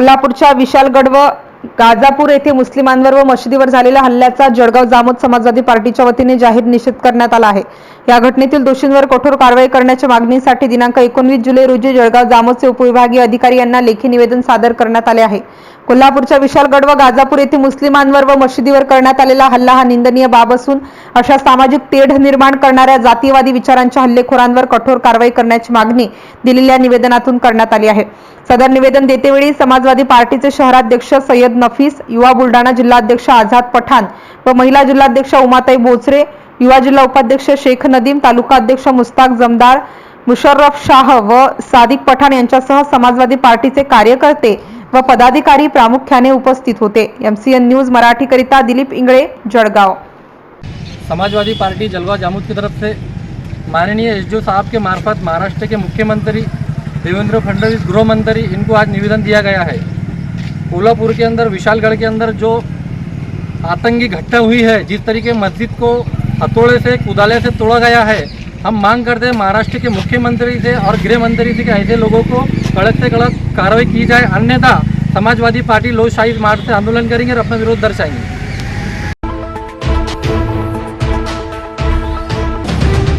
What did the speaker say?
कोल्हापूरच्या विशालगड व गाजापूर येथे मुस्लिमांवर व मशिदीवर झालेल्या हल्ल्याचा जळगाव जामोद समाजवादी पार्टीच्या वतीने जाहीर निषेध करण्यात आला आहे. या घटनेतील दोषींवर कठोर कारवाई करण्याच्या मागणीसाठी दिनांक एकोणवीस जुलै रोजी जळगाव जामोदचे उपविभागीय अधिकारी यांना लेखी निवेदन सादर करण्यात आले आहे. कोल्हापूरच्या विशालगड व गाजापूर येथे मुस्लिमांवर व मशिदीवर करण्यात आलेला हल्ला हा निंदनीय बाब असून अशा सामाजिक तेढ निर्माण करणाऱ्या जातीयवादी विचारांच्या हल्लेखोरांवर कठोर कारवाई करण्याची मागणी दिलेल्या निवेदनातून करण्यात आली आहे. सदर निवेदन देतेवेळी समाजवादी पार्टीचे शहराध्यक्ष सय्यद नफीस युवा बुलढाणा जिल्हाध्यक्ष आझाद पठाण व महिला जिल्हाध्यक्ष उमाताई बोचरे युवा जिल्हा उपाध्यक्ष शेख नदीम तालुका अध्यक्ष मुस्ताक जमदार मुशर्रफ शाह व सादिक पठाण यांच्यासह समाजवादी पार्टीचे कार्यकर्ते व पदाधिकारी प्रामुख्याने उपस्थित होते. एमसीएन न्यूज़ मराठीकरिता दिलीप इंगळे, जळगाव. समाजवादी पार्टी जलगांव जामुद की तरफ़ से माननीय एस साहब के मार्फत महाराष्ट्र के मुख्यमंत्री देवेंद्र फडणवीस गृह मंत्री इनको आज निवेदन दिया गया है। कोल्हापुर के अंदर, विशालगढ़ के अंदर जो आतंकी घटना हुई है, जिस तरीके मस्जिद को हथौड़े से, कुदाले से तोड़ा गया है हम मांग करते हैं महाराष्ट्र के मुख्यमंत्री से और गृह मंत्री से कि ऐसे लोगों को कड़क से कड़क कार्रवाई की जाए। अन्यथा समाजवादी पार्टी लोकशाही मार्ग से आंदोलन करेंगे और अपना विरोध दर्शाएंगे।